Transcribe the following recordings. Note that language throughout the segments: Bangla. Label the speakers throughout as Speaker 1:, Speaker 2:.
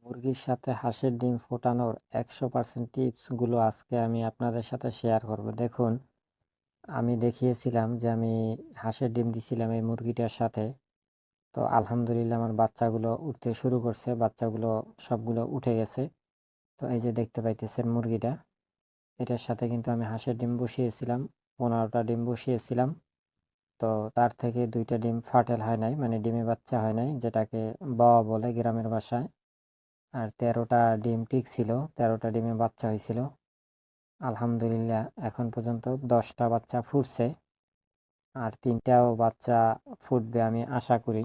Speaker 1: মুরগির সাথে হাঁসের ডিম ফোটানোর একশো পার্সেন্ট টিপসগুলো আজকে আমি আপনাদের সাথে শেয়ার করব। দেখুন, আমি দেখিয়েছিলাম যে আমি হাঁসের ডিম দিছিলাম এই মুরগিটার সাথে। তো আলহামদুলিল্লাহ আমার বাচ্চাগুলো উঠতে শুরু করছে, বাচ্চাগুলো সবগুলো উঠে গেছে। তো এই যে দেখতে পাইতেছেন মুরগিটা, এটার সাথে কিন্তু আমি হাঁসের ডিম বসিয়েছিলাম, পনেরোটা ডিম বসিয়েছিলাম। তো তার থেকে দুইটা ডিম ফাটেল হয় নাই মানে ডিমে বাচ্চা হয় নাই, যেটাকে বাবা বলে গ্রামের ভাষায়। আর তেরোটা ডিম টিক ছিল, তেরোটা ডিমে বাচ্চা হয়েছিল। আলহামদুলিল্লাহ, এখন পর্যন্ত দশটা বাচ্চা ফুটছে আর তিনটাও বাচ্চা ফুটবে আমি আশা করি।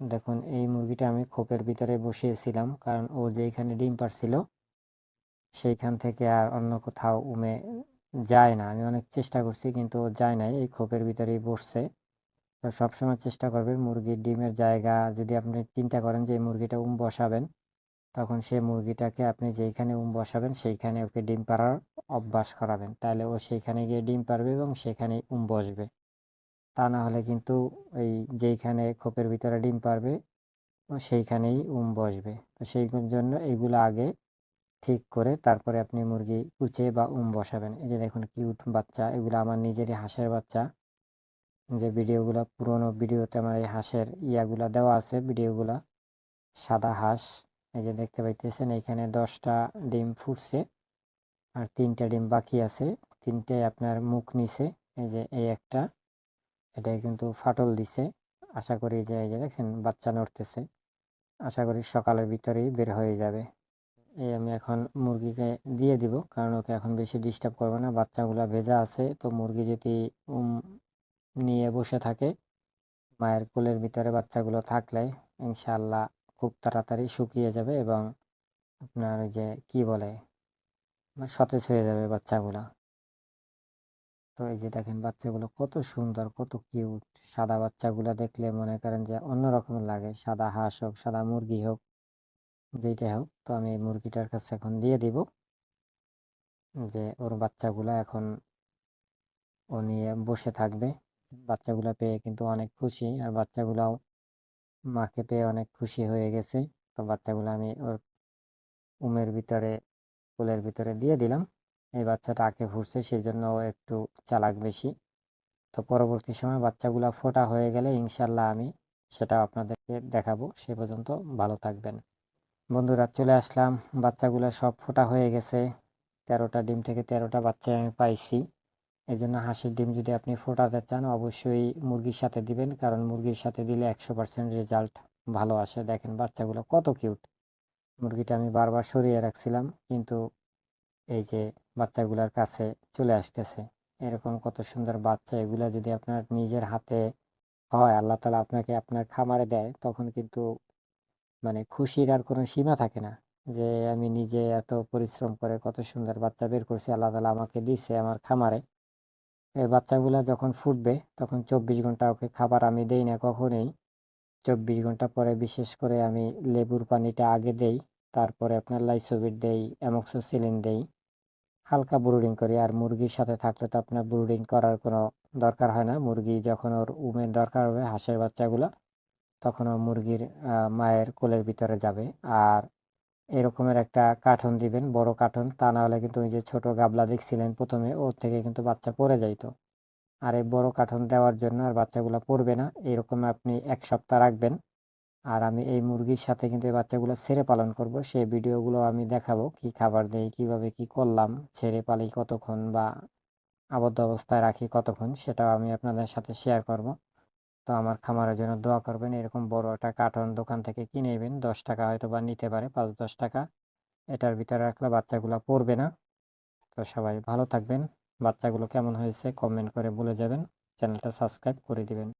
Speaker 1: দেখুন, এই মুরগিটা আমি খোপের ভিতরে বসিয়েছিলাম কারণ ও যেখানে ডিম পারছিল সেইখান থেকে আর অন্য কোথাও উমে যায় না। আমি অনেক চেষ্টা করছি কিন্তু ও যায় নাই, এই খোপের ভিতরেই বসছে। তো সবসময় চেষ্টা করবেন মুরগির ডিমের জায়গা যদি আপনি চিন্তা করেন যে মুরগিটা উম বসাবেন, তখন সে মুরগিটাকে আপনি যেইখানে উম বসাবেন সেইখানে ওকে ডিম পাড়ার অভ্যাস করাবেন। তাহলে ও সেইখানে গিয়ে ডিম পারবে এবং সেখানেই উম বসবে। তা না হলে কিন্তু ওই যেইখানে খোপের ভিতরে ডিম পারবে ও সেইখানেই উম বসবে। তো সেই জন্য এইগুলো আগে ঠিক করে তারপরে আপনি মুরগি কুচে বা উম বসাবেন। এই যে দেখুন কিউট বাচ্চা, এগুলো আমার নিজেরই হাঁসের বাচ্চা। যে ভিডিওগুলো, পুরোনো ভিডিওতে আমার এই হাঁসের ইয়াগুলা দেওয়া আছে, ভিডিওগুলা। সাদা হাঁস, এই যে দেখতে পাইতেছেন, এখানে দশটা ডিম ফুটছে আর তিনটা ডিম বাকি আছে। তিনটে আপনার মুখ নিছে, এই যে এই একটা। এটা কিন্তু ফাটল দিছে। আশা করি যে এই যে দেখেন, বাচ্চা নড়তেছে। আশা করি সকালের ভিতরেই বের হয়ে যাবে। এই আমি এখন মুরগিকে দিয়ে দিব, কারণ ওকে এখন বেশি ডিস্টার্ব করবে না। বাচ্চাগুলো ভেজা আছে, তো মুরগি যদি নিয়ে বসে থাকে। মায়ের কোলের ভিতরে বাচ্চাগুলো থাকলে ইনশাল্লাহ খুব তাড়াতাড়ি শুকিয়ে যাবে এবং আপনার যে কি বলে মানে সতেজ হয়ে যাবে বাচ্চাগুলো। তো এই যে দেখেন বাচ্চাগুলো কত সুন্দর, কত কিউট। সাদা বাচ্চাগুলো দেখলে মনে করেন যে অন্যরকম লাগে। সাদা হাঁস হোক, সাদা মুরগি হোক, যেইটাই হোক। তো আমি মুরগিটার কাছে এখন দিয়ে দিব যে ওর বাচ্চাগুলো এখন ও নিয়ে বসে থাকবে। বাচ্চাগুলো পেয়ে কিন্তু অনেক খুশি। আর বাচ্চাগুলাও মাকে পেয়ে অনেক খুশি হয়ে গেছে। তো বাচ্চাগুলো আমি ওর উমের ভিতরে, কোলের ভিতরে দিয়ে দিলাম। এই বাচ্চাটা আঁকে ফুটছে সেই জন্য একটু চালাক বেশি। তো পরবর্তী সময় বাচ্চাগুলো ফোটা হয়ে গেলে ইনশাল্লাহ আমি সেটা আপনাদেরকে দেখাবো। সে পর্যন্ত ভালো থাকবেন। বন্ধুরা, চলে আসলাম। বাচ্চাগুলো সব ফোটা হয়ে গেছে। তেরোটা, ডিম থেকে তেরোটা বাচ্চা আমি পাইছি। এই জন্য হাঁসের ডিম যদি আপনি ফোটাতে চান, অবশ্যই মুরগির সাথে দিবেন। কারণ মুরগির সাথে দিলে একশো পার্সেন্ট রেজাল্ট ভালো আসে। দেখেন বাচ্চাগুলো কত কিউট মুরগিটা আমি বারবার সরিয়ে রাখছিলাম, কিন্তু এই যে বাচ্চাগুলোর কাছে চলে আসতেছে, এরকম কত সুন্দর বাচ্চা। এগুলা যদি আপনার নিজের হাতে হয়, আল্লাহ তালা আপনাকে আপনার খামারে দেয়, তখন কিন্তু মানে খুশির আর কোনো সীমা থাকে না যে আমি নিজে এত পরিশ্রম করে কত সুন্দর বাচ্চা বের করছি। আল্লাহ তালা আমাকে দিছে আমার খামারে। বাচ্চাগুলা যখন ফুটবে, তখন চব্বিশ ঘণ্টা ওকে খাবার আমি দেই না কখনোই। চব্বিশ ঘণ্টা পরে বিশেষ করে আমি লেবুর পানিটা আগে দেই, তারপরে আপনার লাইসোবিট দেই, অ্যামক্সোসিলিন দেই। হালকা ব্রুডিং করি, আর মুরগির সাথে থাকলে তো আপনার ব্রুডিং করার কোনো দরকার হয় না। মুরগি যখন ওর উমের দরকার হবে, হাঁসের বাচ্চাগুলো, তখন ও মুরগির মায়ের কোলের ভিতরে যাবে। আর এরকমের একটা কার্টন দিবেন, বড় কার্টন। তা না হলে কিন্তু ওই যে ছোট গাবলা দেখছিলেন প্রথমে, ওর থেকে কিন্তু বাচ্চা পড়ে যাইতো। আর এই বড় কার্টন দেওয়ার জন্য আর বাচ্চাগুলো পড়বে না, এরকম আপনি এক সপ্তাহ রাখবেন। আর আমি এই মুরগির সাথে কিন্তু এই বাচ্চাগুলো ছেড়ে পালন করব, সেই ভিডিওগুলো আমি দেখাবো, কি খাবার দেই, কীভাবে কি করলাম, ছেড়ে পালি কতক্ষণ বা আবদ্ধ অবস্থায় রাখি কতক্ষণ, সেটাও আমি আপনাদের সাথে শেয়ার করব। তো আমার খামারের জন্য দোয়া করবেন, এরকম বড় একটা কার্টন দোকান থেকে কিনে নেবেন। দশ টাকা হয়তো বা নিতে পারে, পাঁচ, দশ টাকা। এটার ভিতরে রাখলে বাচ্চাগুলো পড়বে না। তো সবাই ভালো থাকবেন। বাচ্চাগুলো কেমন হয়েছে কমেন্ট করে বলে যাবেন। চ্যানেলটা সাবস্ক্রাইব করে দিবেন।